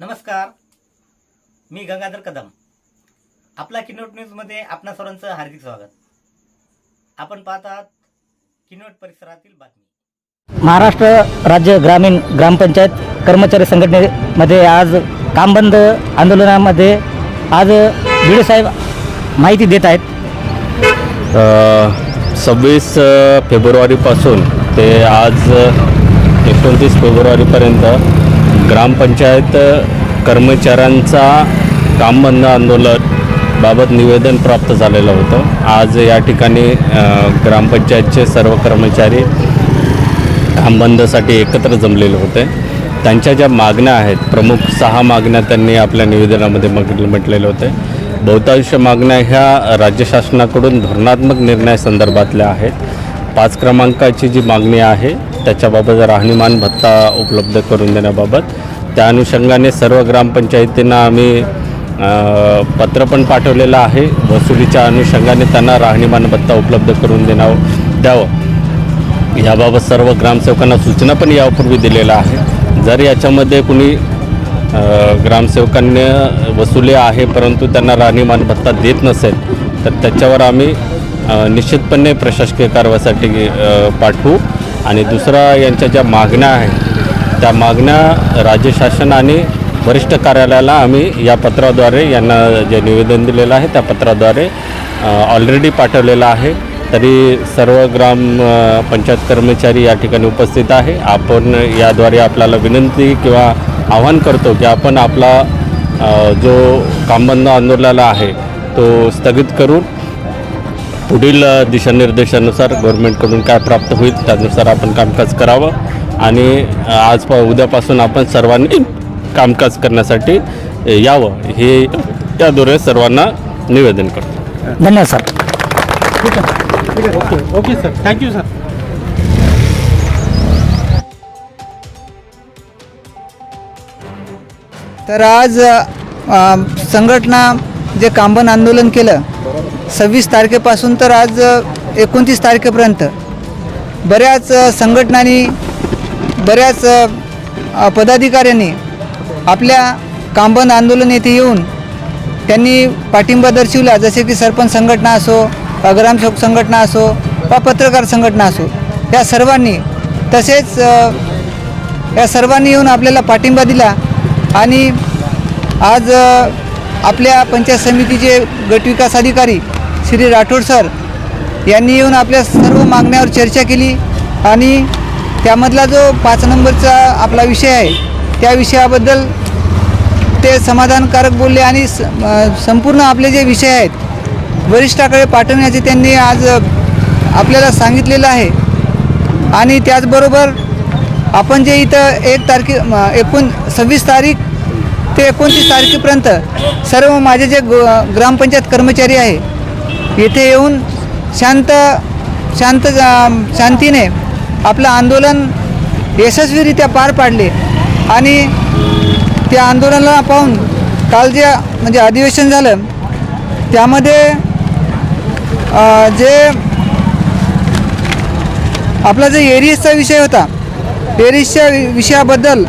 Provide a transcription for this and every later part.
नमस्कार. मी गंगाधर कदम. आपला किनोट न्यूजमध्ये आपणा सर्वांचं हार्दिक स्वागत. आपण पाहत आहात किनोट परिसरातील बातमी. महाराष्ट्र राज्य ग्रामीण ग्रामपंचायत कर्मचारी संघटनेमध्ये आज काम बंद आंदोलनामध्ये आज भिडे साहेब माहिती देत आहेत. सव्वीस फेब्रुवारीपासून ते आज एकोणतीस फेब्रुवारीपर्यंत ग्रामपंचायत कर्मचाऱ्यांचा कामबंद आंदोलन बाबत निवेदन प्राप्त झालेलं होतं. आज या ठिकाणी ग्रामपंचायतचे सर्व कर्मचारी कामबंदसाठी एकत्र जमलेले होते. त्यांच्या ज्या मागण्या आहेत प्रमुख सहा मागण्या त्यांनी आपल्या निवेदनामध्ये म्हटलेले होते. बहुतांश मागण्या ह्या राज्य शासनाकडून धोरणात्मक निर्णयासंदर्भातल्या आहेत. पाच क्रमांकाची जी मागणी आहे त्याच्याबाबत राहणीमान भत्ता उपलब्ध करून देण्याबाबत त्या अनुषंगाने सर्व ग्रामपंचायतींना आम्ही पत्र पण पाठवलेलं आहे. वसुलीच्या अनुषंगाने त्यांना राहणीमान भत्ता उपलब्ध करून देण्यावं द्यावं. याबाबत सर्व ग्रामसेवकांना सूचना पण यापूर्वी दिलेल्या आहे जर याच्यामध्ये कुणी ग्रामसेवकांनी वसुली आहे परंतु त्यांना राहणीमान भत्ता देत नसेल तर त्याच्यावर आम्ही निश्चितपणे प्रशासकीय कारवाईसाठी पाठवू. आणि दुसरा यांच्या ज्या मागण्या आहेत त्या मागण्या राज्य शासन आणि वरिष्ठ कार्यालयाला आम्ही या पत्राद्वारे यांना जे निवेदन दिलेलं आहे त्या पत्राद्वारे ऑलरेडी पाठवलेलं आहे. तरी सर्व ग्राम पंचायत कर्मचारी या ठिकाणी उपस्थित आहे. आपण याद्वारे आपल्याला विनंती किंवा आवाहन करतो की आपण आपला जो कामबंद आंदोलनाला आहे तो स्थगित करून पुढील दिशानिर्देशानुसार गव्हर्नमेंटकडून काय प्राप्त होईल त्यानुसार आपण कामकाज करावं. आणि आज प- उद्यापासून आपण सर्वांनी कामकाज करण्यासाठी यावं. हे याद्वारे सर्वांना निवेदन करतो. धन्यवाद sir. Okay okay sir. Thank you sir तर आज संघटना जे कांबन आंदोलन केलं सव्वीस तारखेपासून तर आज एकोणतीस तारखेपर्यंत बऱ्याच संघटनांनी बऱ्याच पदाधिकाऱ्यांनी आपल्या कांबन आंदोलन येथे येऊन त्यांनी पाठिंबा दर्शवला. जसे की सरपंच संघटना असो वा ग्रामसेवक संघटना असो वा पत्रकार संघटना असो या सर्वांनी तसेच या सर्वांनी येऊन आपल्याला पाठिंबा दिला आणि आज आपल्या पंचायत समितीचे गटविकास अधिकारी श्री राठोड सर यांनी येऊन आपल्या सर्व मागण्यावर चर्चा केली आणि त्यामधला जो पाच नंबरचा आपला विषय आहे त्या विषयाबद्दल ते समाधानकारक बोलले आणि स- संपूर्ण आपले जे विषय आहेत वरिष्ठाकडे पाठवण्याचे त्यांनी आज आपल्याला सांगितलेलं आहे. आणि त्याचबरोबर आपण जे इथं एक तारखे एकूण एकोण सव्वीस तारीख ते एकोणतीस तारखेपर्यंत सर्व माझे जे ग ग्रामपंचायत कर्मचारी आहे येथे येऊन शांत शांत जा- शांतीने आपलं आंदोलन यशस्वीरित्या पार पाडले. आणि त्या आंदोलनाला पाहून काल जे म्हणजे अधिवेशन झालं त्यामध्ये जे आपला जो एरियसचा विषय होता एरियसच्या विषयाबद्दल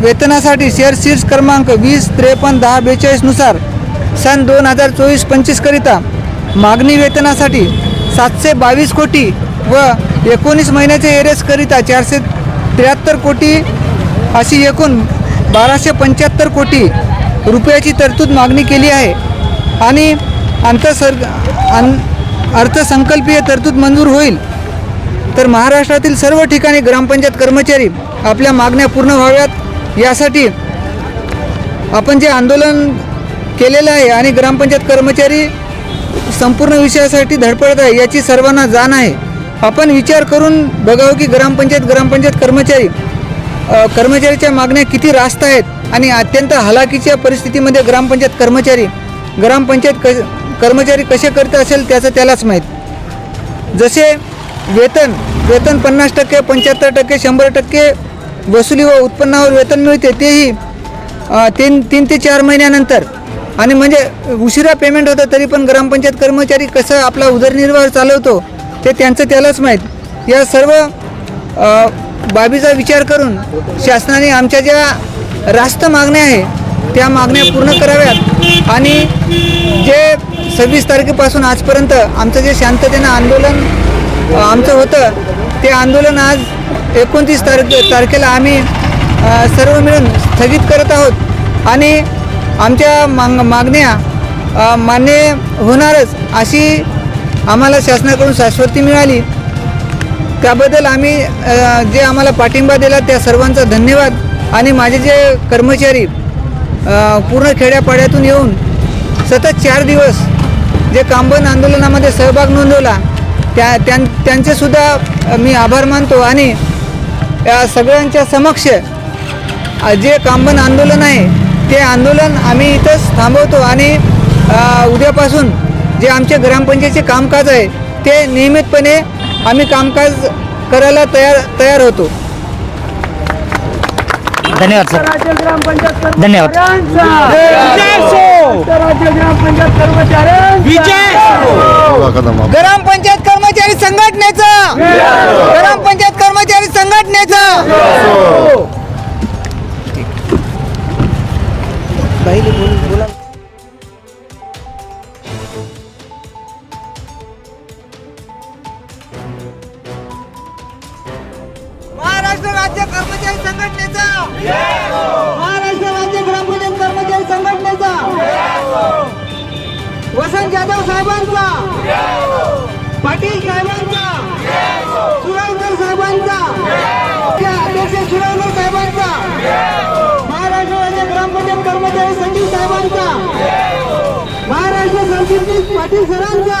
वेतनासाठी शेअर शीर्ष क्रमांक वीस त्रेपन्न दहा बेचाळीसनुसार सन दोन हजार चोवीस पंचवीसकरिता मागणी वेतनासाठी सातशे बावीस कोटी व एकोणीस महिन्याच्या एरेसकरिता चारशे त्र्याहत्तर कोटी अशी एकूण बाराशे पंच्याहत्तर कोटी रुपयाची तरतूद मागणी केली आहे. आणि अंतसर्ग अन अर्थसंकल्पीय तरतूद मंजूर होईल. तर महाराष्ट्रातील सर्व ठिकाणी ग्रामपंचायत कर्मचारी आपल्या मागण्या पूर्ण व्हाव्यात. यासाठी आपण जे आंदोलन केलेलं आहे आणि ग्रामपंचायत कर्मचारी संपूर्ण विषयासाठी धडपडत आहे याची सर्वांना जाण आहे. आपण विचार करून बघावं की ग्रामपंचायत ग्रामपंचायत कर्मचारी कर्मचारीच्या मागण्या किती रास्त आहेत आणि अत्यंत हलाखीच्या परिस्थितीमध्ये ग्रामपंचायत कर्मचारी ग्रामपंचायत क कर्मचारी कसे करत असेल त्याचं त्यालाच माहीत. जसे वेतन वेतन पन्नास टक्के पंच्याहत्तर टक्के शंभर टक्के वसुली व उत्पन्नावर वेतन मिळते तेही तीन तीन ते चार महिन्यानंतर आणि म्हणजे उशिरा पेमेंट होतं तरी पण ग्रामपंचायत कर्मचारी कसं आपला उदरनिर्वाह चालवतो ते त्यांचं त्यालाच माहीत. या सर्व बाबीचा विचार करून शासनाने आमच्या ज्या रास्त मागण्या आहे त्या मागण्या पूर्ण कराव्यात. आणि जे सव्वीस तारखेपासून आजपर्यंत आमचं जे शांततेनं आंदोलन आमचं होतं ते आंदोलन आज एकोणतीस तारखे तारखेला आम्ही सर्व मिळून स्थगित करत आहोत. आणि आमच्या माग मागण्या मान्य होणारच अशी आम्हाला शासनाकडून शाश्वती मिळाली. त्याबद्दल आम्ही जे आम्हाला पाठिंबा दिला त्या सर्वांचा धन्यवाद आणि माझे जे कर्मचारी पूर्ण खेड्यापाड्यातून येऊन सतत चार दिवस जे कामबंद आंदोलनामध्ये सहभाग नोंदवला त्या त्यां त्यांचेसुद्धा मी आभार मानतो आणि या सगळ्यांच्या समक्ष जे कामबंद आंदोलन आहे ते आंदोलन आम्ही इथंच थांबवतो आणि उद्यापासून जे आमचे ग्रामपंचायतचे कामकाज आहे ते नियमितपणे आम्ही कामकाज करायला तयार तयार होतो. धन्यवाद सर. धन्यवाद. ग्रामपंचायत कर्मचारी संघटनेचा. राज्य कर्मचारी संघटनेचा. महाराष्ट्र राज्य ग्रामपंचायत कर्मचारी संघटनेचा. वसंत जाधव साहेबांचा. पाटील साहेबांचा. सुरळकर साहेबांचा. अध्यक्ष सुरळकर साहेबांचा. महाराष्ट्र राज्य ग्रामपंचायत कर्मचारी संजीव साहेबांचा. महाराष्ट्र सरचिटणीस पाटील सरांचा.